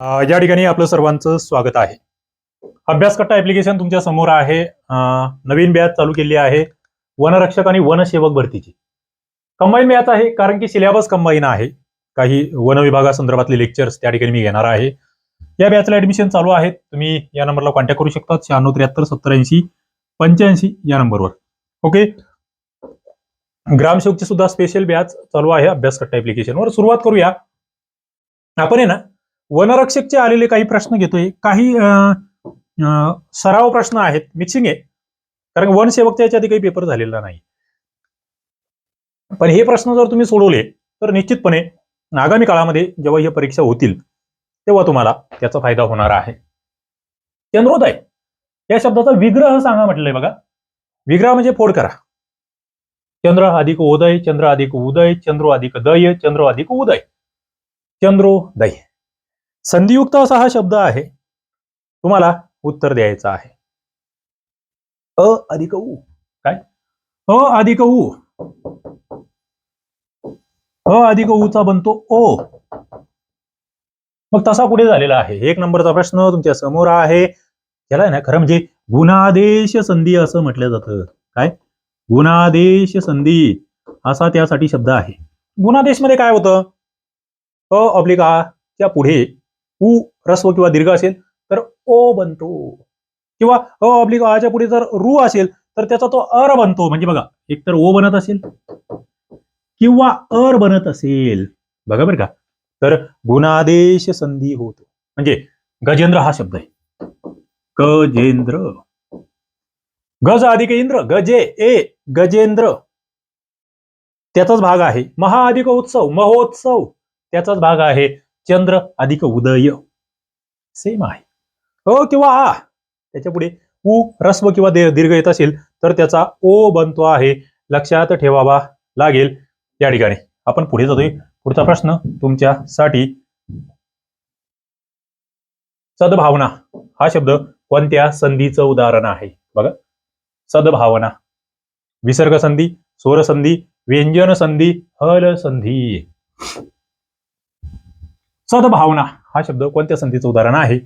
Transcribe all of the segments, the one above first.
या ठिकाणी आपलं सर्वांचं स्वागत आहे. अभ्यासकट्टा ऍप्लिकेशन तुमच्यासमोर आहे. नवीन बॅच चालू केली आहे. वनरक्षक आणि वनसेवक भरतीची. कंबाईन बॅच आहे कारण की सिलेबस कंबाईन आहे. काही वन विभागासंदर्भातले लेक्चर्स त्या ठिकाणी मी घेणार आहे. या बॅचला ऍडमिशन चालू आहेत. तुम्ही या नंबरला कॉन्टॅक्ट करू शकता. शहाण्णव त्र्याहत्तर सत्तर ऐंशी पंच्याऐंशी या नंबरवर ओके ग्रामसेवकची सुद्धा स्पेशल बॅच चालू आहे अभ्यासकट्टा ऍप्लिकेशनवर सुरुवात करूया. आपण आहे ना वनरक्षकचे आलेले काही प्रश्न घेतोय. काही सराव प्रश्न आहेत. मिक्सिंग आहे. कारण वनसेवकच्या याच्या आधी काही पेपर झालेला नाही. पण हे प्रश्न जर तुम्ही सोडवले तर निश्चितपणे आगामी काळामध्ये जेव्हा ह्या परीक्षा होतील तेव्हा तुम्हाला त्याचा फायदा होणार आहे. चंद्रोदय या शब्दाचा विग्रह सांगा म्हटलंय बघा. विग्रह म्हणजे फोड करा. चंद्र अधिक उदय चंद्र अधिक उदय चंद्र अधिक दय चंद्र अधिक उदय. चंद्रोदय. संधियुक्त असा हा शब्द आहे. तुम्हाला उत्तर द्यायचं आहे. अ अधिक उ. काय? अ अधिक उ. अ अधिक उचा बनतो ओ. मग तसा पुढे झालेला आहे? एक नंबरचा प्रश्न तुमच्यासमोर आहे. याला आहे ना खरं म्हणजे गुणादेश संधी असं म्हटलं जातं. काय? गुणादेश संधी असा त्यासाठी शब्द आहे. गुणादेशमध्ये काय होतं? अ ऑब्लिक च्या पुढे उ रस्व किंवा दीर्घ असेल तर ओ बनतो. किंवा अ ऑब्लिक आच्या पुढे जर रू असेल तर त्याचा तो अर बनतो. म्हणजे बघा एक तर ओ बनत असेल किंवा अर बनत असेल. बघा बरं का. तर गुणादेश संधी होतो. म्हणजे गजेंद्र हा शब्द आहे. गजेंद्र. गज अधिक इंद्र गजे ए गजेंद्र. त्याचाच भाग आहे. महाअधिक उत्सव महोत्सव. त्याचाच भाग आहे. चंद्र अधिक उदय. सेम आहे. अ किंवा आ. त्याच्या पुढे उ रस्व किंवा दीर्घ येत असेल तर त्याचा ओ बनतो आहे. लक्षात ठेवावा लागेल. या ठिकाणी. आपण पुढे जातोय. पुढचा प्रश्न तुमच्यासाठी. सद्भावना. हा शब्द कोणत्या संधीचं उदाहरण आहे? बघा. सद्भावना. विसर्ग संधी स्वर संधी व्यंजन संधी हल संधी सद्भावना. हा शब्द कोणत्या संधीचं उदाहरण आहे?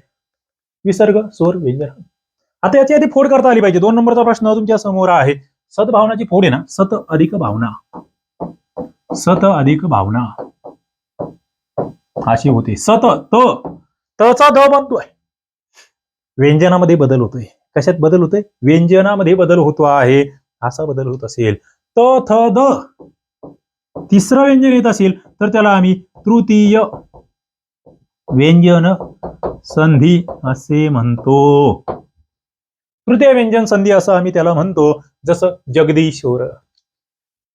विसर्ग स्वर व्यंजन. आता याची आधी फोड करता आली पाहिजे. दोन नंबरचा प्रश्न तुमच्यासमोर आहे. सद्भावनाची फोड आहे ना? सत अधिक भावना. सत अधिक भावना. अशी होते. सत त. तचा द बनतोय. व्यंजनामध्ये बदल होतोय. कशात बदल होतोय? व्यंजनामध्ये बदल होतो आहे. असा बदल होत असेल. त थ द तिसरं व्यंजन येत असेल तर त्याला आम्ही तृतीय व्यंजन संधी असे म्हणतो. तृतीय व्यंजन संधी असं आम्ही त्याला म्हणतो जसं जगदीश्वर.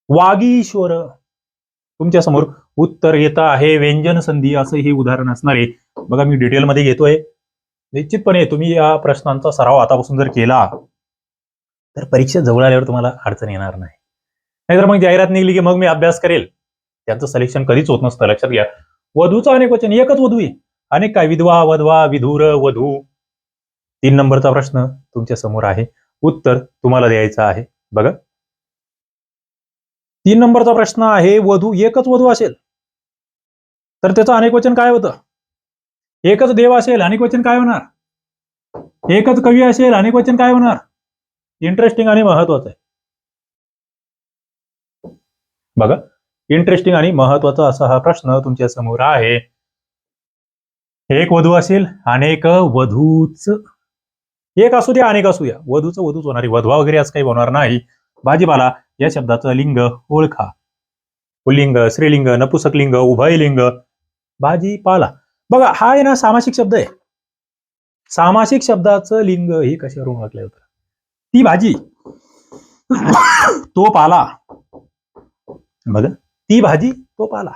वागीश्वर. तुमच्यासमोर उत्तर येत आहे व्यंजन संधी असं हे उदाहरण असणार आहे. बघा मी डिटेलमध्ये घेतोय. निश्चितपणे तुम्ही या प्रश्नांचा सराव आतापासून जर केला तर परीक्षा जवळ आल्यावर तुम्हाला अडचण येणार नाही. नाहीतर मग जाहिरात निघली की मग मी अभ्यास करेल. त्यांचं सिलेक्शन कधीच होत नसतं. लक्षात घ्या. वधूचं अनेक वचन एकच वधू आहे. अनेक काय? विधवा वधवा विधूर वधू. तीन नंबरचा प्रश्न तुमच्यासमोर आहे. उत्तर तुम्हाला द्यायचं आहे. बघा. तीन नंबरचा प्रश्न आहे वधू एकच वधू असेल. तर त्याचं अनेक वचन काय होतं? एकच देव असेल अनेक वचन काय होणार? एकच कवी असेल अनेक वचन काय होणार? इंटरेस्टिंग आणि महत्वाचं आहे. बघा. इंटरेस्टिंग आणि महत्त्वाचा असा हा प्रश्न तुमच्यासमोर आहे. एक वधू असेल अनेक वधूच. एक असू द्या अनेक असू द्या. वधूचं वधूच होणारी वधवा वगैरे असं काही होणार नाही. भाजीपाला या शब्दाचं लिंग ओळखा. पुल्लिंग स्त्रीलिंग नपुसकलिंग उभयलिंग भाजीपाला. बघा हा आहे ना सामासिक शब्द आहे. सामासिक शब्दाचं लिंग हे कशावरून ओळखलं होतं ती भाजी तो पाला. बघा ती भाजी तो पाला.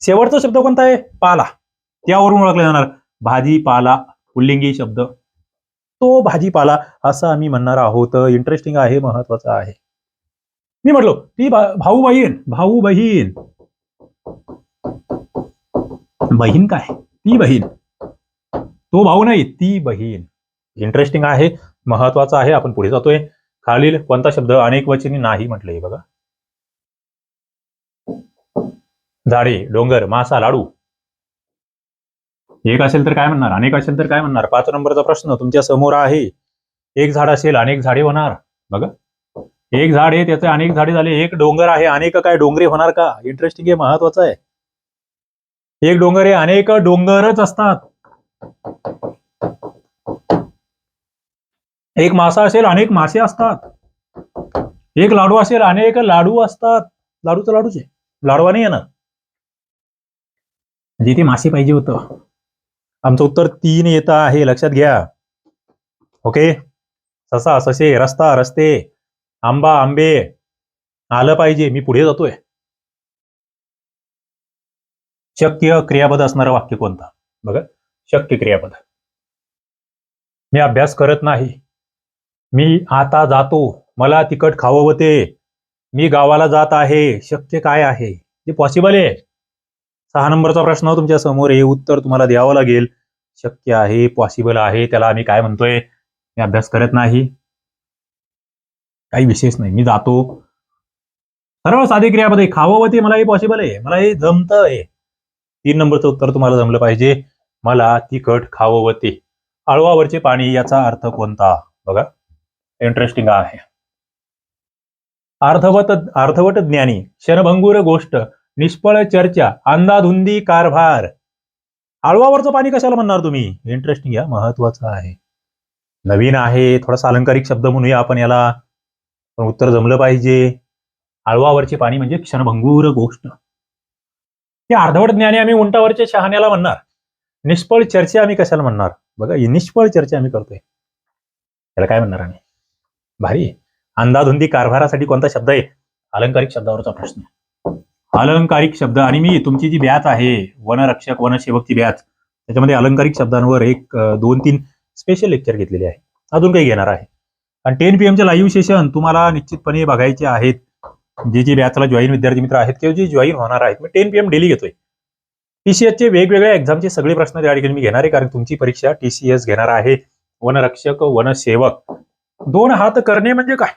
शेवटचा शब्द कोणता आहे? पाला. त्यावरून ओळखला जाणार भाजीपाला पुल्लिंगी शब्द. तो भाजीपाला असं आम्ही म्हणणार आहोत. इंटरेस्टिंग आहे महत्वाचं आहे. मी म्हटलो ती भा- भाऊ बहीण भाऊ बहीण. बहीण काय? ती बहीण. तो भाऊ नाही ती बहीण. इंटरेस्टिंग आहे महत्वाचं आहे आपण पुढे जातोय. खालील कोणता शब्द अनेक वचनी नाही म्हटले बघा. झाडे डोंगर मासा लाडू. एक असेल तर काय म्हणणार? अनेक असेल तर काय म्हणणार? पाच नंबरचा प्रश्न तुमच्यासमोर आहे. एक झाड असेल अनेक झाडे होणार. बघा. एक झाड आहे त्याचे अनेक झाडे झाले. एक डोंगर आहे अनेक काय डोंगरे होणार का? इंटरेस्टिंग आहे महत्वाचं आहे. एक डोंगर आहे अनेक डोंगरच असतात. एक मासा असेल अनेक मासे असतात. एक लाडू असेल अनेक लाडू असतात. लाडू तर लाडूच आहे. लाडवा नाही येणार. जिथे मासे पाहिजे होतं. आमचं उत्तर तीन येतं आहे. लक्षात घ्या. ओके? ससा ससे रस्ता रस्ते आंबा आंबे. आलं पाहिजे. मी पुढे जातोय. शक्य क्रियापद असणारं वाक्य कोणतं? बघा. शक्य क्रियापद. मी अभ्यास करत नाही. मी आता जातो. मला तिकट होते. मी गावाला जात आहे. शक्य काय आहे? ते पॉसिबल आहे. सहा नंबरचा प्रश्न तुमच्यासमोर. हे उत्तर तुम्हाला द्यावं लागेल. शक्य आहे पॉसिबल आहे. त्याला आम्ही काय म्हणतोय? मी अभ्यास करत नाही. काही विशेष नाही. मी जातो. सर्व साधी क्रियापदे आहे खाववते मला हे पॉसिबल आहे. मला हे जमत आहे. तीन नंबरचं उत्तर तुम्हाला जमलं पाहिजे. मला तिखट खाववते आळवावरचे पाणी याचा अर्थ कोणता? बघा. इंटरेस्टिंग आहे. अर्थवत अर्थवट ज्ञानी. क्षणभंगूर गोष्ट. निष्फळ चर्चा अंदाधुंदी कारभार. आळवावरचं पाणी कशाला म्हणणार तुम्ही? इंटरेस्टिंग या महत्वाचं आहे. नवीन आहे थोडासा अलंकारिक शब्द म्हणूया आपण याला. पण उत्तर जमलं पाहिजे. आळवावरचे पाणी म्हणजे क्षणभंगूर गोष्ट. हे अर्धवट ज्ञानी आम्ही उंटावरच्या शहाण्याला म्हणणार. निष्फळ चर्चा आम्ही कशाला म्हणणार? बघा ही निष्फळ चर्चा आम्ही करतोय. त्याला काय म्हणणार आम्ही? भारी. अंदाधुंदी कारभारासाठी कोणता शब्द आहे? अलंकारिक शब्दावरचा प्रश्न. अलंकारिक शब्द आणि मी तुमची जी बॅच आहे वनरक्षक वनसेवकची बॅच त्याच्यामध्ये अलंकारिक शब्दांवर एक दोन तीन स्पेशल लेक्चर घेतलेले आहे. अजून काही घेणार आहे. आणि टेन पी एमचे लाईव्ह सेशन तुम्हाला निश्चितपणे बघायचे आहेत. जे जे बॅचला जॉईन विद्यार्थी मित्र आहेत किंवा जे जॉईन होणार आहेत मी टेन पी एम डेली घेतोय. टीसीएसचे वेगवेगळ्या एक्झामचे सगळे प्रश्न त्या ठिकाणी मी घेणार आहे कारण तुमची परीक्षा टीसीएस घेणार आहे. वनरक्षक वनसेवक. दोन हात करणे म्हणजे काय?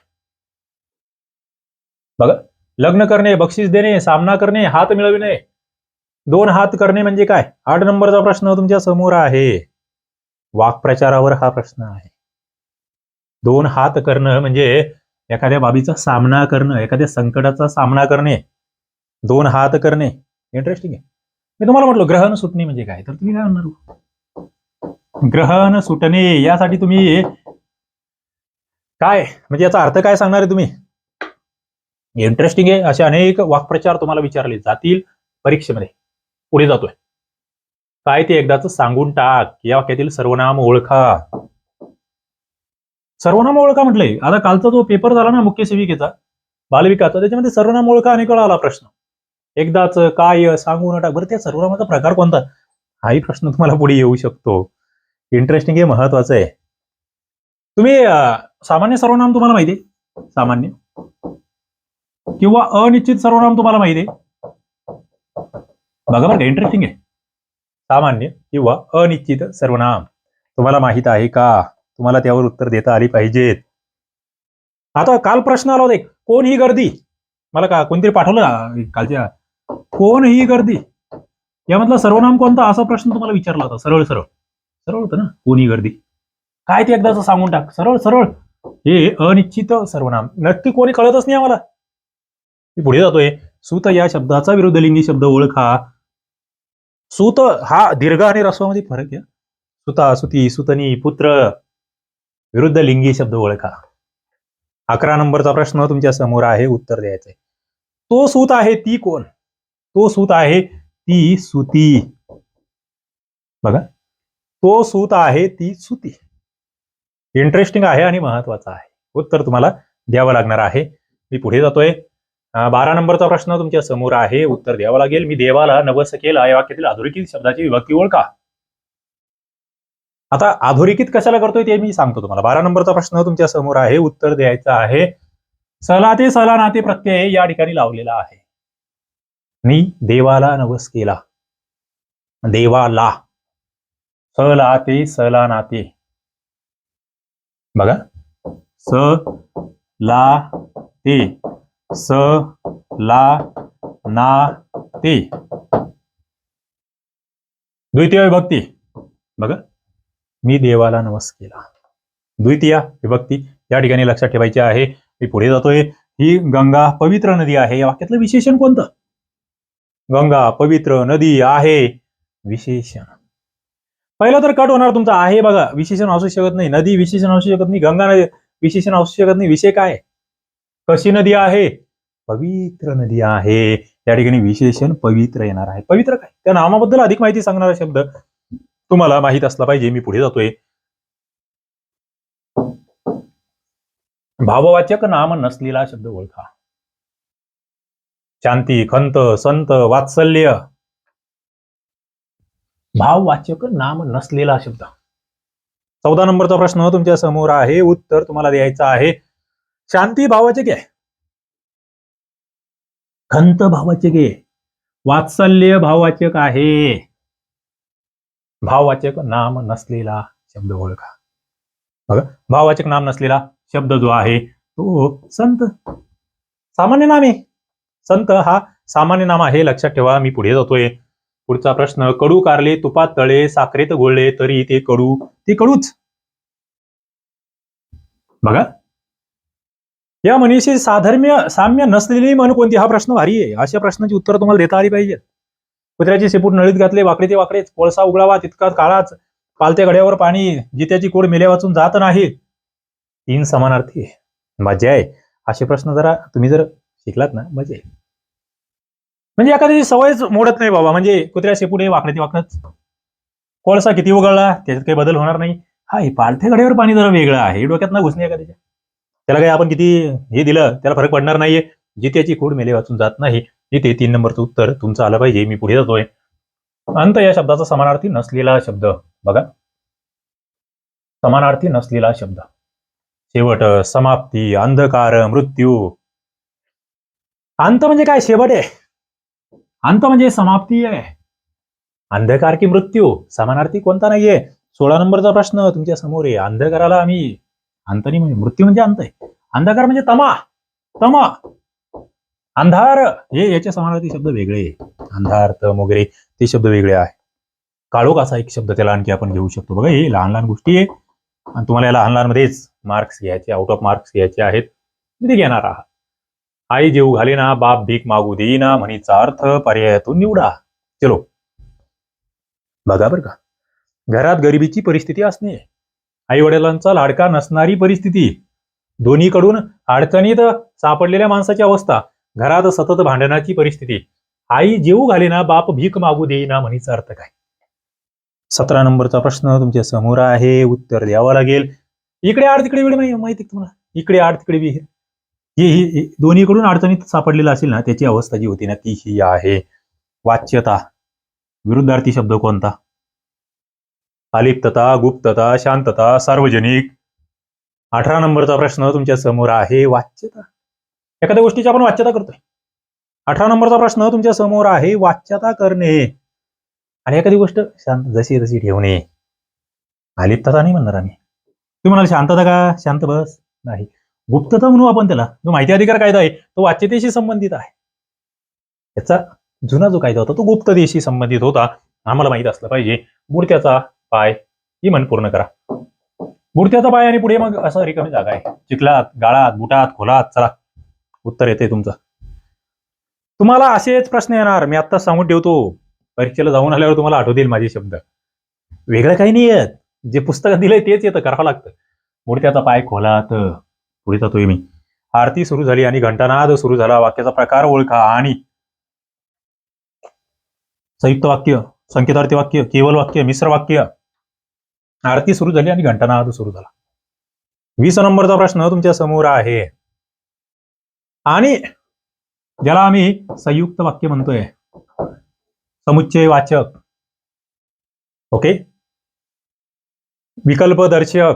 बघा. लग्न करणे बक्षीस देणे सामना करणे हात मिळविणे. दोन हात करणे म्हणजे काय? आठ नंबरचा प्रश्न तुमच्यासमोर आहे. वाक्प्रचारावर हा प्रश्न आहे. दोन हात करणं म्हणजे एखाद्या बाबीचा सामना करणं एखाद्या संकटाचा सामना करणे. दोन हात करणे. इंटरेस्टिंग आहे. मी तुम्हाला म्हटलं ग्रहण सुटणे म्हणजे काय? तर तुम्ही काय म्हणणार? ग्रहण सुटणे यासाठी तुम्ही काय? म्हणजे याचा अर्थ काय सांगणार आहे तुम्ही? इंटरेस्टिंग आहे. असे अनेक वाक्प्रचार तुम्हाला विचारले जातील परीक्षेमध्ये. पुढे जातोय. काय ते एकदाच सांगून टाक. या वाक्यातील सर्वनाम ओळखा. सर्वनाम ओळखा म्हटलंय आता कालचा जो पेपर झाला ना मुख्य सेविकेचा बालविकाचा त्याच्यामध्ये सर्वनाम ओळखा अनेक वेळा आला प्रश्न. एकदाच काय सांगून टाक. बरं त्या सर्वनामाचा प्रकार कोणता? हाही प्रश्न तुम्हाला पुढे येऊ शकतो. इंटरेस्टिंग हे महत्वाचं आहे. तुम्ही सामान्य सर्वनाम तुम्हाला माहिती आहे? सामान्य. किंवा अनिश्चित सर्वनाम तुम्हाला माहिती आहे. बघा बरं इंटरेस्टिंग आहे. सामान्य किंवा अनिश्चित सर्वनाम. तुम्हाला माहीत आहे का? तुम्हाला त्यावर उत्तर देता आली पाहिजेत. आता काल प्रश्न आला होता कोण ही गर्दी? मला का कोणतरी पाठवलं कालच्या? कोण ही गर्दी? यामधला सर्वनाम कोणता? असा प्रश्न तुम्हाला विचारला होता सरळ सरळ. सरळ होतं ना कोण ही गर्दी? काय ते एकदाच सांगून टाक सरळ सरळ. हे अनिश्चित सर्वनाम. नक्की कोणी कळतच नाही आम्हाला. मी पुढे जातोय. सूत या शब्दाचा विरुद्धलिंगी शब्द ओळखा. सूत हा दीर्घ आणि रस्वामध्ये फरक आहे. सुता सुती सुतनी पुत्र विरुद्ध लिंगी शब्द ओळखा. अकरा नंबरचा प्रश्न तुमच्यासमोर आहे उत्तर द्यायचंय तो सूत आहे ती कोण? तो सूत आहे ती सुती. बघा. तो सूत आहे ती सुती. इंटरेस्टिंग आहे आणि महत्वाचं आहे. उत्तर तुम्हाला द्यावं लागणार आहे. मी पुढे जातोय. बारा नंबरचा प्रश्न तुमच्यासमोर आहे. उत्तर द्यावं लागेल. मी देवाला नवस केला या वाक्यातील अधोरेखित शब्दाची विभक्ती ओळखा. आता अधोरेखित कशाला करतोय ते मी सांगतो तुम्हाला. बारा नंबरचा प्रश्न तुमच्यासमोर आहे. उत्तर द्यायचं आहे. सला ते सला नाते प्रत्यय या ठिकाणी लावलेला आहे. मी देवाला नवस केला देवाला. सला ते सला नाते बघा. स ला ते स ला ना ते. द्वितीय विभक्ती. बघा. मी देवाला नमस केला. द्वितीय विभक्ती या ठिकाणी लक्षात ठेवायची आहे. मी पुढे जातोय. ही गंगा पवित्र नदी आहे. या वाक्यातलं विशेषण कोणतं? गंगा पवित्र नदी आहे. विशेषण. पहिलं तर कट होणार तुमचं आहे बघा. विशेषण असू शकत नाही. नदी विशेषण असू शकत नाही. गंगा नदी विशेषण असू शकत नाही. विषय काय? कशी नदी आहे? पवित्र नदी आहे. त्या ठिकाणी विशेषण पवित्र येणार आहे. पवित्र काय? त्या नामाबद्दल अधिक माहिती सांगणारा शब्द तुम्हाला माहीत असला पाहिजे. मी पुढे जातोय. भाववाचक नाम नसलेला शब्द ओळखा. शांती खंत संत वात्सल्य. भाववाचक नाम नसलेला शब्द. चौदा नंबरचा प्रश्न तुमच्यासमोर आहे. उत्तर तुम्हाला द्यायचं आहे. शांती भावाचक आहे. खंत भावाचक आहे वात्सल्य भाववाचक आहे. भाववाचक नाम नसलेला शब्द ओळखा. बघा भाववाचक नाम नसलेला शब्द जो आहे तो संत. सामान्य नाम आहे. संत हा सामान्य नाम आहे लक्षात ठेवा मी पुढे जातोय. पुढचा प्रश्न कडू कारले तुपात तळे साखरेत गोळले तरी ते कडू ते कडूच. बघा या म्हणीशी साधर्म्य साम्य नसलेली म्हण कोणती? हा प्रश्न भारी आहे. अशा प्रश्नाची उत्तर तुम्हाला देता आली पाहिजेत. कुत्र्याचे शेपूट नळीत घातले वाकडे ते वाकडेच. कोळसा उघडावा तितका काळाच. पालत्या गड्यावर पाणी जित्याची कोड मेल्या वाचून जात नाही. तीन समानार्थी मजा आहे. असे प्रश्न जरा तुम्ही जर शिकलात ना मजा आहे म्हणजे एखाद्याची सवयच मोडत नाही बाबा. म्हणजे कुत्र्या शेपुटे वाकडे ते वाकडच. कोळसा किती उघडला त्याच्यात काही बदल होणार नाही. हा हे पालथ्या गड्यावर पाणी जरा वेगळं आहे. डोक्यात ना घुसणे एखाद्याच्या. त्याला काही आपण किती हे दिलं त्याला फरक पडणार नाहीये. जित्याची खोड मेले वाचून जात नाही. जिथे तीन नंबरचं उत्तर तुमचं आलं पाहिजे मी पुढे जातोय. अंत या शब्दाचा समानार्थी नसलेला शब्द. बघा. समानार्थी नसलेला शब्द. शेवट समाप्ती अंधकार मृत्यू. अंत म्हणजे काय? शेवट आहे. अंत म्हणजे समाप्ती आहे. अंधकार की मृत्यू? समानार्थी कोणता नाहीये? सोळा नंबरचा प्रश्न तुमच्यासमोर आहे. अंधकाराला आम्ही अंत म्हणजे मृत्यू म्हणजे अंत आहे. अंधकार म्हणजे तमा तमा. अंधार हे याच्या समानार्थी शब्द वेगळे आहे. अंधार तम वगैरे ते शब्द वेगळे आहे. काळोख असा एक शब्द त्याला आणखी आपण घेऊ शकतो. बघा हे लहान लहान गोष्टी आहे. आणि तुम्हाला या लहान लहान मध्येच मार्क्स घ्यायचे आउट ऑफ मार्क्स घ्यायचे आहेत. ते घेणार आहात. आई जेऊ घाले ना बाप भीक मागू देईना म्हणीचा अर्थ पर्यायातून निवडा. चलो. बघा बरं का. घरात गरिबीची परिस्थिती असणे आई वडिलांचा लाडका नसणारी परिस्थिती. दोन्हीकडून अडचणीत सापडलेल्या माणसाची अवस्था घरात सतत भांडणाची परिस्थिती. आई जेऊ घालेना बाप भीक मागू देईना म्हणीचा अर्थ काय? सतरा नंबरचा प्रश्न तुमच्यासमोर आहे उत्तर द्यावं लागेल. इकडे आड तिकडे वेळ माहिती तुम्हाला? इकडे आड तिकडे विहीर हे हे- दोन्हीकडून अडचणीत सापडलेला असेल ना त्याची अवस्था जी होती ना ती ही आहे. वाच्यता. विरुद्धार्थी शब्द कोणता? अलिप्तता गुप्तता शांतता सार्वजनिक. अठरा नंबरचा प्रश्न तुमच्यासमोर आहे वाच्यता. एखाद्या गोष्टीची आपण वाच्यता करतोय. अठरा नंबरचा प्रश्न तुमच्यासमोर आहे वाच्यता करणे. आणि एखादी गोष्ट शांत जशी तशी ठेवणे. अलिप्तता नाही म्हणणार आम्ही. तुम्ही म्हणाल शांतता का? शांत बस. नाही. गुप्तता म्हणू आपण त्याला. जो माहिती अधिकार कायदा आहे तो वाच्यतेशी संबंधित आहे. याचा जुना जो कायदा होता तो गुप्ततेशी संबंधित होता. आम्हाला माहीत असलं पाहिजे. बुडत्याचा पाय ही म्हण पूर्ण करा. मूर्त्याचा पाय आणि पुढे मग असं रिकामी जागा आहे. चिखलात गाळात बुटात खोलात चला. उत्तर येते तुमचं. तुम्हाला असेच प्रश्न येणार. मी आत्ताच सांगून ठेवतो. परीक्षेला जाऊन आल्यावर तुम्हाला आठवतील माझे शब्द. वेगळं काही नाही येत. जे पुस्तक दिलंय तेच येतं करावं लागतं. मूर्त्याचा पाय खोलात. पुढे जातोय मी. आरती सुरू झाली आणि घंटानाद सुरू झाला. वाक्याचा प्रकार ओळखा आणि संयुक्त वाक्य संकेतार्थी वाक्य केवल वाक्य मिश्र वाक्य. आरती सुरू झाली आणि घंटानाद सुरू झाला. वीस नंबरचा प्रश्न तुमच्यासमोर आहे. आणि ज्याला आम्ही संयुक्त वाक्य म्हणतोय समुच्चय वाचक. ओके? विकल्प दर्शक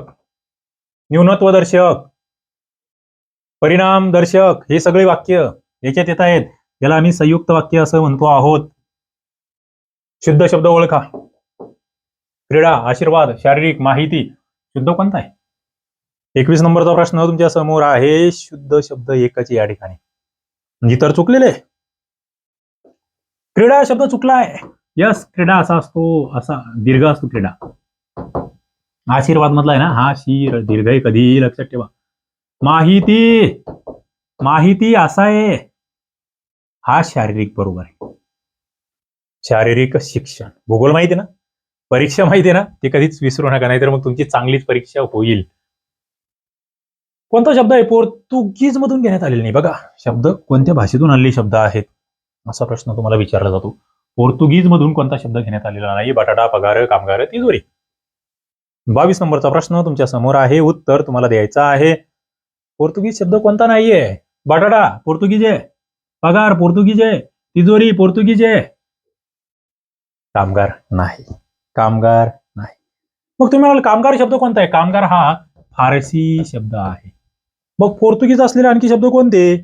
न्यूनत्व दर्शक परिणाम दर्शक हे सगळे वाक्य याच्यात येत आहेत. याला आम्ही संयुक्त वाक्य असं म्हणतो आहोत. शुद्ध शब्द ओळखा. क्रीडा आशीर्वाद शारीरिक माहिती शुद्ध कोणता आहे? एकवीस नंबरचा प्रश्न तुमच्यासमोर आहे. शुद्ध शब्द एकच या ठिकाणी. म्हणजे तर चुकलेले. क्रीडा शब्द चुकला आहे. यस क्रीडा असा असतो असा दीर्घ असतो क्रीडा. आशीर्वाद मधला आहे ना? हा शीर दीर्घ आहे कधी लक्षात ठेवा. माहिती. माहिती असा आहे. हा शारीरिक बरोबर आहे. शारीरिक शिक्षण. भूगोल माहिती ना? परीक्षा माहिती आहे ना ते कधीच विसरू नका नाहीतर मग तुमची चांगलीच परीक्षा होईल. कोणता शब्द आहे? पोर्तुगीज मधून घेण्यात आलेला नाही. बघा शब्द कोणत्या भाषेतून आलेले शब्द आहेत? असा प्रश्न तुम्हाला विचारला जातो. पोर्तुगीज मधून कोणता शब्द घेण्यात आलेला नाही? बटाटा पगार कामगार तिजोरी. बावीस नंबरचा प्रश्न तुमच्यासमोर आहे. उत्तर तुम्हाला द्यायचं आहे. पोर्तुगीज शब्द कोणता नाहीये? बटाटा पोर्तुगीज. आहे पगार पोर्तुगीज. आहे तिजोरी पोर्तुगीज. आहे कामगार नाही. कामगार नाही. मग तुम्ही म्हणाल कामगार शब्द कोणता आहे? कामगार हा फारसी शब्द आहे. मग पोर्तुगीज असलेले आणखी शब्द कोणते?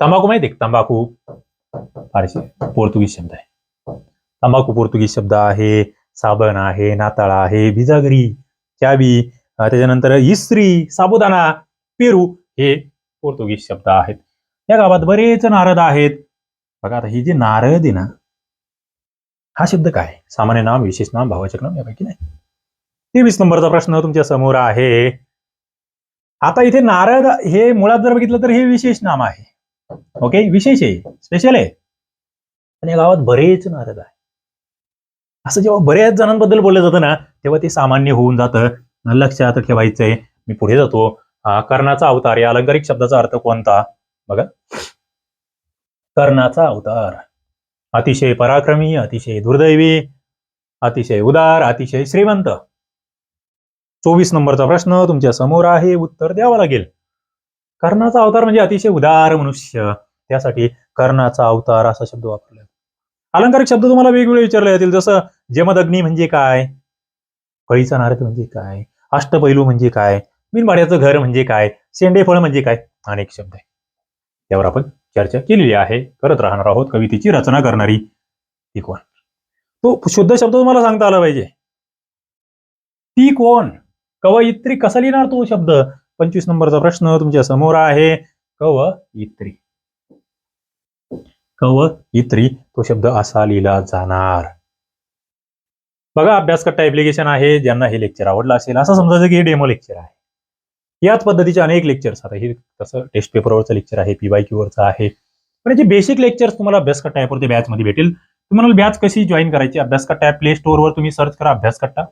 तंबाखू माहिती आहे तंबाखू फारसी पोर्तुगीज शब्द आहे. तंबाखू पोर्तुगीज शब्द आहे साबण आहे नाताळ आहे भिजागरी चावी त्याच्यानंतर इस्त्री साबुदाणा पेरू हे पोर्तुगीज शब्द आहेत. या गावात बरेच नारद आहेत. बघा आता ही जी नारद आहे ना हा शब्द काय? सामान्य नाम विशेष नाम भावाचक नाम यापैकी नाही. तेवीस नंबरचा प्रश्न तुमच्यासमोर आहे. आता इथे नारद हे मुळात जर बघितलं तर हे विशेष नाम आहे. ओके विशेष आहे. स्पेशल आहे. आणि या गावात बरेच नारद आहे. असं जेव्हा बऱ्याच जणांबद्दल बोललं जातं ना तेव्हा ते सामान्य होऊन जातं. लक्षात ठेवायचंय. मी पुढे जातो. कर्णाचा अवतार या अलंकारिक शब्दाचा अर्थ कोणता? बघा. कर्णाचा अवतार. अतिशय पराक्रमी अतिशय दुर्दैवी अतिशय उदार अतिशय श्रीमंत. चोवीस नंबरचा प्रश्न तुमच्यासमोर आहे उत्तर द्यावं लागेल. कर्णाचा अवतार म्हणजे अतिशय उदार मनुष्य. त्यासाठी कर्णाचा अवतार असा शब्द वापरला. अलंकारिक शब्द तुम्हाला वेगवेगळे विचारले जातील जसं जमदग्नी म्हणजे काय? कळीचा नारद म्हणजे काय? अष्टपैलू म्हणजे काय? बिनभाड्याचं घर म्हणजे काय? शेंडेफळ म्हणजे काय? अनेक शब्द आहे त्यावर आपण चर्चा केलेली आहे. करत राहणार आहोत कवितेची रचना करणारी ती कोण? तो शुद्ध शब्द तुम्हाला सांगता आला पाहिजे. ती कोण? कवयित्री कसा लिहिणार तो शब्द? पंचवीस नंबरचा प्रश्न तुमच्यासमोर आहे. कवयित्री. कवयित्री तो शब्द असा लिहिला जाणार. बघा अभ्यासकट्टा ऍप्लिकेशन आहे. ज्यांना हे लेक्चर आवडलं असेल असं समजायचं की हे डेमो लेक्चर आहे. याच पद्धतीचे अनेक लेक्चर्स आता हे तसं टेस्ट पेपरवरचं लेक्चर आहे पीवाय क्यूवरचं आहे. पण याचे बेसिक लेक्चर्स तुम्हाला अभ्यासकट्टा ॲपवरती बॅचमध्ये भेटेल. तुम्हाला बॅच कशी जॉईन करायची? अभ्यासकट्टा ॲप प्ले स्टोअरवर तुम्ही सर्च करा अभ्यासकट्टा.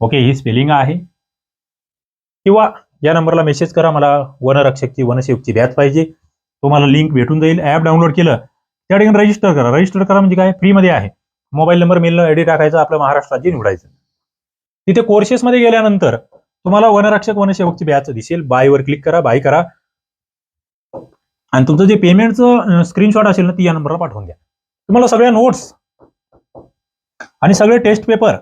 ओके ही स्पेलिंग आहे. किंवा या नंबरला मेसेज करा मला वनरक्षकची वनसेवकची बॅच पाहिजे. तुम्हाला लिंक भेटून जाईल. ॲप डाउनलोड केलं त्या ठिकाणी रजिस्टर करा. रजिस्टर करा म्हणजे काय? फ्रीमध्ये आहे. मोबाईल नंबर मेल आयडी टाकायचा आपल्या महाराष्ट्र राज्य निवडायचं. तिथे कोर्सेसमध्ये गेल्यानंतर तुम्हाला वनरक्षक वनसेवकची बॅच दिसेल. बायवर क्लिक करा बाय करा. आणि तुमचं जे पेमेंटचं स्क्रीनशॉट असेल ना ती या नंबरला पाठवून द्या. तुम्हाला सगळ्या नोट्स आणि सगळे टेस्ट पेपर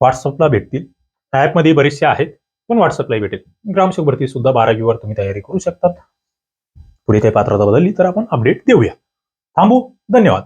व्हॉट्सअपला भेटतील. ॲपमध्ये बरेचसे आहेत पण व्हॉट्सअपलाही भेटेल. ग्रामसेवक भरती सुद्धा बारावीवर तुम्ही तयारी करू शकतात. पुढे काही पात्रता बदलली तर आपण अपडेट देऊया. थांबू धन्यवाद.